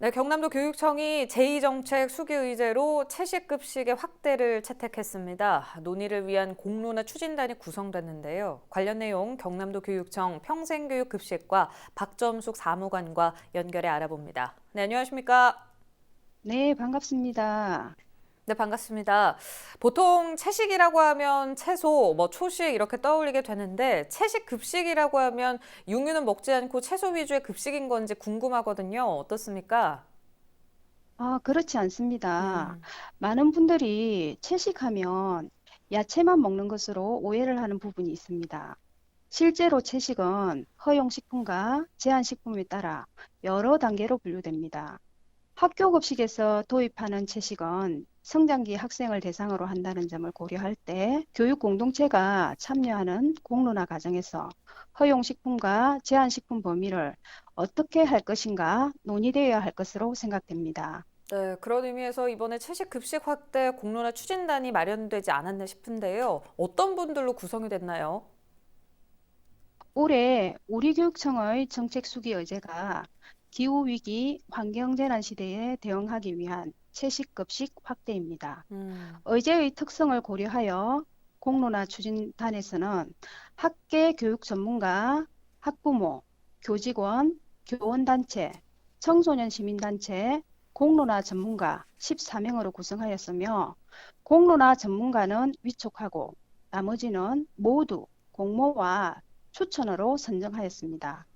네, 경남도 교육청이 제2정책 수기 의제로 채식급식의 확대를 채택했습니다. 논의를 위한 공론화 추진단이 구성됐는데요. 관련 내용 경남도 교육청 평생교육급식과 박점숙 사무관과 연결해 알아봅니다. 네, 안녕하십니까? 네, 반갑습니다. 네, 반갑습니다. 보통 채식이라고 하면 채소, 뭐 초식 이렇게 떠올리게 되는데 채식 급식이라고 하면 육류는 먹지 않고 채소 위주의 급식인 건지 궁금하거든요. 어떻습니까? 아, 그렇지 않습니다. 음, 많은 분들이 채식하면 야채만 먹는 것으로 오해를 하는 부분이 있습니다. 실제로 채식은 허용식품과 제한식품에 따라 여러 단계로 분류됩니다. 학교 급식에서 도입하는 채식은 성장기 학생을 대상으로 한다는 점을 고려할 때 교육 공동체가 참여하는 공론화 과정에서 허용식품과 제한식품 범위를 어떻게 할 것인가 논의되어야 할 것으로 생각됩니다. 네, 그런 의미에서 이번에 채식 급식 확대 공론화 추진단이 마련되지 않았나 싶은데요. 어떤 분들로 구성이 됐나요? 올해 우리 교육청의 정책 수기 의제가 기후위기, 환경재난 시대에 대응하기 위한 채식급식 확대입니다. 음, 의제의 특성을 고려하여 공론화 추진단에서는 학계 교육 전문가, 학부모, 교직원, 교원단체, 청소년 시민단체, 공론화 전문가 14명으로 구성하였으며 공론화 전문가는 위촉하고 나머지는 모두 공모와 추천으로 선정하였습니다.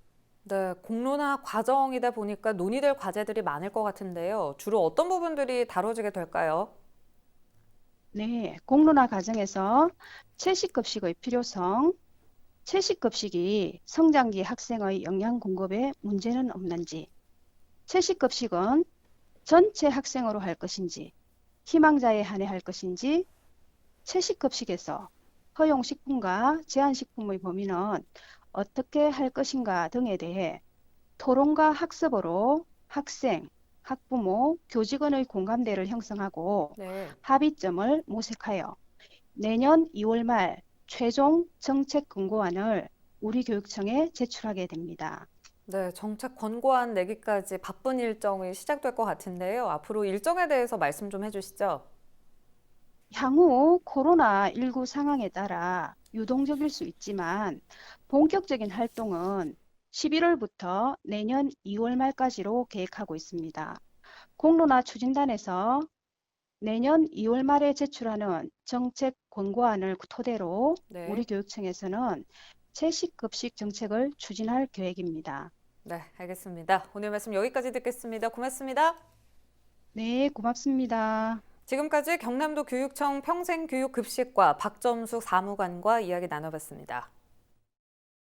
네, 공론화 과정이다 보니까 논의될 과제들이 많을 것 같은데요. 주로 어떤 부분들이 다뤄지게 될까요? 네, 공론화 과정에서 채식급식의 필요성, 채식급식이 성장기 학생의 영양 공급에 문제는 없는지, 채식급식은 전체 학생으로 할 것인지, 희망자에 한해 할 것인지, 채식급식에서 허용식품과 제한식품의 범위는 어떻게 할 것인가 등에 대해 토론과 학습으로 학생, 학부모, 교직원의 공감대를 형성하고 네. 합의점을 모색하여 내년 2월 말 최종 정책 권고안을 우리 교육청에 제출하게 됩니다. 네, 정책 권고안 내기까지 바쁜 일정이 시작될 것 같은데요. 앞으로 일정에 대해서 말씀 좀 해주시죠. 향후 코로나19 상황에 따라 유동적일 수 있지만 본격적인 활동은 11월부터 내년 2월 말까지로 계획하고 있습니다. 공론화 추진단에서 내년 2월 말에 제출하는 정책 권고안을 토대로 네. 우리 교육청에서는 채식급식 정책을 추진할 계획입니다. 네, 알겠습니다. 오늘 말씀 여기까지 듣겠습니다. 고맙습니다. 네, 고맙습니다. 지금까지 경남도 교육청 평생교육급식과 박점숙 사무관과 이야기 나눠봤습니다.